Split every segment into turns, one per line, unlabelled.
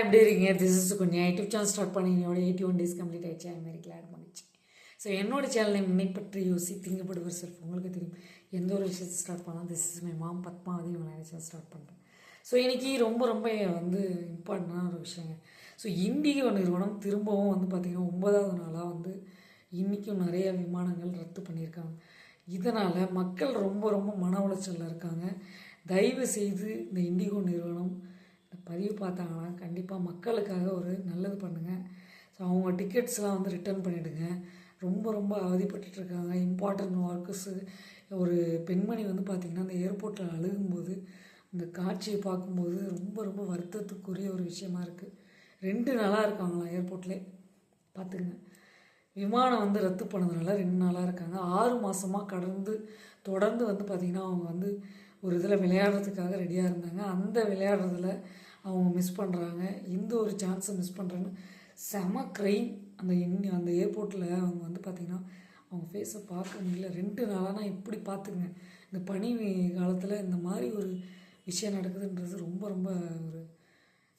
எப்படி இருக்கீங்க? This is கொஞ்சம் யூடியூப் சேனல் ஸ்டார்ட் பண்ணி என்னோட எயிட்டி ஒன் டேஸ் கம்ப்ளீட் ஆயிடுச்சு. ஐ வெரி கிளாட் பண்ணிச்சு. ஸோ என்னோட சேனலை முன்னை பற்றி யோசி திங்கப்படுவர் செல்ஃப் உங்களுக்கு தெரியும். எந்த ஒரு விஷயத்தை ஸ்டார்ட் பண்ணால் this is my mom Padmavathi உங்களை சேனல் ஸ்டார்ட் பண்ணுறேன் ஸோ இன்றைக்கி ரொம்ப ரொம்ப வந்து இம்பார்ட்டண்டான ஒரு விஷயங்க. ஸோ இண்டிகோ நிறுவனம் திரும்பவும் வந்து பார்த்திங்கன்னா ஒன்பதாவது நாளாக வந்து இன்றைக்கும் நிறைய விமானங்கள் ரத்து பண்ணியிருக்காங்க. இதனால் மக்கள் ரொம்ப ரொம்ப மன உளைச்சலில் இருக்காங்க. தயவு செய்து இந்த இண்டிகோ நிறுவனம் பதிவு பார்த்தாங்கன்னா கண்டிப்பாக மக்களுக்காக ஒரு நல்லது பண்ணுங்கள் ஸோ அவங்க டிக்கெட்ஸ்லாம் வந்து ரிட்டர்ன் பண்ணிவிடுங்க ரொம்ப ரொம்ப அவதிப்பட்டுருக்காங்க இம்பார்ட்டன்ட் ஒர்க்கர்ஸு ஒரு பெண்மணி வந்து பார்த்திங்கன்னா அந்த ஏர்போர்ட்டில் அழுகும்போது அந்த காட்சியை பார்க்கும்போது ரொம்ப ரொம்ப வருத்தத்துக்குரிய ஒரு விஷயமா இருக்குது ரெண்டு நாளாக இருக்காங்களாம் ஏர்போர்ட்லேயே பார்த்துங்க விமானம் வந்து ரத்து பண்ணதுனால ரெண்டு நாளாக இருக்காங்க. ஆறு மாதமாக கடந்து தொடர்ந்து வந்து பார்த்திங்கன்னா அவங்க வந்து ஒரு இதில் விளையாடுறதுக்காக ரெடியாக இருந்தாங்க. அந்த விளையாடுறதுல அவங்க மிஸ் பண்ணுறாங்க இந்த ஒரு சான்ஸை மிஸ் பண்ணுறாங்க செம க்ரைம் அந்த இன் அந்த ஏர்போர்ட்டில் அவங்க வந்து பார்த்திங்கன்னா அவங்க ஃபேஸை பார்க்க முடியல. ரெண்டு நாளாக இப்படி பார்த்துக்குங்க. இந்த பனி காலத்தில் இந்த மாதிரி ஒரு விஷயம் நடக்குதுன்றது ரொம்ப ரொம்ப ஒரு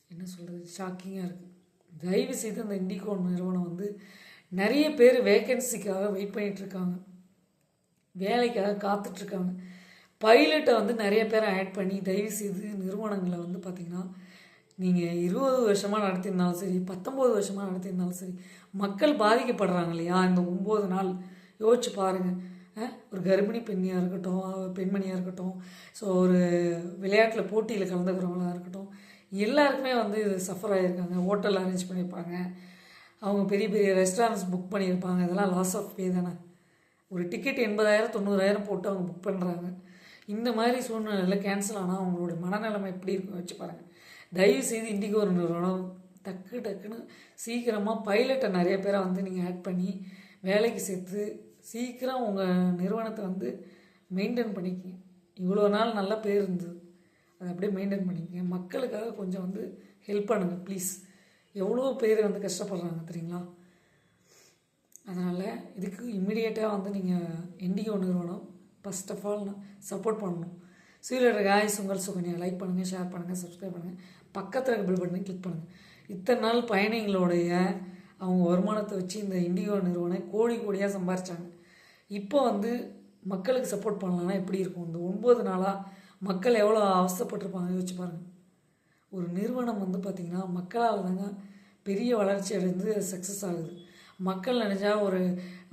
என்ன சொல்கிறது ஷாக்கிங்காக இருக்குது தயவு செய்து அந்த இண்டிகோன் நிறுவனம் வந்து நிறைய பேர் வேக்கன்சிக்காக வெயிட் பண்ணிகிட்ருக்காங்க வேலைக்காக காத்துட்ருக்காங்க பைலட்டை வந்து நிறைய பேரை ஆட் பண்ணி தயவு செய்து நிறுவனங்களை வந்து பார்த்திங்கன்னா நீங்கள் இருபது வருஷமாக நடத்தியிருந்தாலும் சரி பத்தொம்போது வருஷமாக நடத்தியிருந்தாலும் சரி மக்கள் பாதிக்கப்படுறாங்க இல்லையா? இந்த ஒம்பது நாள் யோசிச்சு பாருங்கள் ஒரு கர்ப்பிணி பெண்ணியாக இருக்கட்டும் பெண்மணியாக இருக்கட்டும் ஸோ ஒரு விளையாட்டில் போட்டியில் கலந்துக்கிறவங்களாக இருக்கட்டும் எல்லாருக்குமே வந்து இது சஃபர் ஆகியிருக்காங்க ஹோட்டல் அரேஞ்ச் பண்ணியிருப்பாங்க. அவங்க பெரிய பெரிய ரெஸ்டாரண்ட்ஸ் புக் பண்ணியிருப்பாங்க. இதெல்லாம் லாஸ் ஆஃப் பே தானே. ஒரு டிக்கெட் எண்பதாயிரம் தொண்ணூறாயிரம் போட்டு அவங்க புக் பண்ணுறாங்க இந்த மாதிரி சூழ்நிலையில் கேன்சல் ஆனால் அவங்களுடைய மனநிலைமை எப்படி இருக்கும் வச்சு பாருங்கள் தயவு செய்து இண்டிகோ ஒரு நிறுவனம் டக்கு டக்குன்னு சீக்கிரமாக பைலட்டை நிறைய பேரை வந்து நீங்கள் ஆட் பண்ணி வேலைக்கு சேர்த்து சீக்கிரம் உங்கள் நிறுவனத்தை வந்து மெயின்டைன் பண்ணிக்கங்க. இவ்வளோ நாள் நல்ல பேர் இருந்தது. அதை அப்படியே மெயின்டைன் பண்ணிக்கங்க. மக்களுக்காக கொஞ்சம் வந்து ஹெல்ப் பண்ணுங்கள் ப்ளீஸ் எவ்வளோ பேர் வந்து கஷ்டப்படுறாங்க தெரியுங்களா? அதனால் இதுக்கு இம்மிடியேட்டாக வந்து நீங்கள் இண்டிகோ நிறுவனம் ஃபஸ்ட் ஆஃப் ஆல் சப்போர்ட் பண்ணணும். சீலோட காய்ஸ் உங்கள் சுகன்யா லைக் பண்ணுங்கள் ஷேர் பண்ணுங்கள் சப்ஸ்கிரைப் பண்ணுங்கள் பக்கத்தில் இருக்க பில் பட்டனை கிளிக் பண்ணுங்கள் இத்தனை நாள் பயணிகளுடைய அவங்க வருமானத்தை வச்சு இந்த இண்டிகோ நிறுவனம் கோடி கோடியாக சம்பாரித்தாங்க இப்போ வந்து மக்களுக்கு சப்போர்ட் பண்ணலான்னா எப்படி இருக்கும்? இந்த ஒன்பது நாளாக மக்கள் எவ்வளோ அவசப்பட்டிருப்பாங்க யோசிச்சு பாருங்கள் ஒரு நிறுவனம் வந்து பார்த்திங்கன்னா மக்களால் தாங்க பெரிய வளர்ச்சி அடைந்து சக்ஸஸ் ஆகுது. மக்கள் நினச்சா ஒரு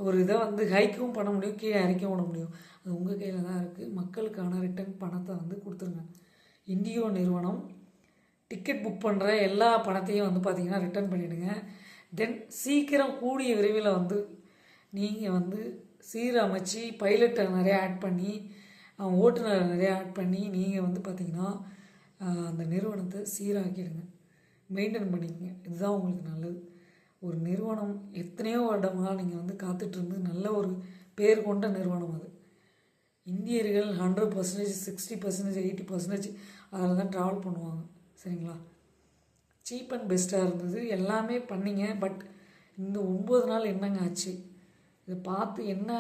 ஒரு இதை வந்து ஹைக்கும் பண்ண முடியும் கீழே இறக்கவும் பண்ண முடியும். அது உங்கள் கையில் தான் இருக்குது மக்களுக்கான ரிட்டர்ன் பணத்தை வந்து கொடுத்துருங்க. இண்டியோ நிறுவனம் டிக்கெட் புக் பண்ணுற எல்லா பணத்தையும் வந்து பார்த்திங்கன்னா ரிட்டர்ன் பண்ணிவிடுங்க தென் சீக்கிரம் கூடிய விரைவில் வந்து நீங்கள் வந்து சீரமைச்சு பைலட்டை நிறையா ஆட் பண்ணி அவங்க ஓட்டுநரை நிறையா ஆட் பண்ணி நீங்கள் வந்து பார்த்திங்கன்னா அந்த நிறுவனத்தை சீராக்கிடுங்க. மெயின்டைன் பண்ணிக்கங்க. இதுதான் உங்களுக்கு நல்லது. ஒரு நிறுவனம் எத்தனையோ வருடமாக நீங்கள் வந்து காத்துட்ருந்து நல்ல ஒரு பேர் கொண்ட நிறுவனம் அது. இந்தியர்கள் hundred percentage sixty percentage eighty percentage அதில் தான் ட்ராவல் பண்ணுவாங்க. சரிங்களா? சீப் அண்ட் பெஸ்ட்டாக இருந்தது. எல்லாமே பண்ணிங்க. பட் இந்த ஒம்பது நாள் என்னங்க ஆச்சு? இதை பார்த்து என்ன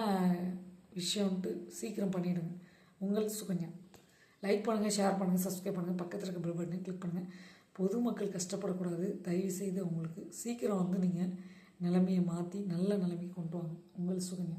விஷயம்ன்ட்டு சீக்கிரம் பண்ணிவிடுங்க உங்கள் சுகன்யா. லைக் பண்ணுங்கள் ஷேர் பண்ணுங்கள் சப்ஸ்கிரைப் பண்ணுங்கள் பக்கத்தில் இருக்க பில் பட்டனை கிளிக் பண்ணுங்கள் பொதுமக்கள் கஷ்டப்படக்கூடாது. தயவு செய்து அவங்களுக்கு சீக்கிரம் வந்து நீங்கள் நிலைமையை மாற்றி நல்ல நிலைமைக்கு கொண்டு வாங்க. உங்கள் சுகன்யா.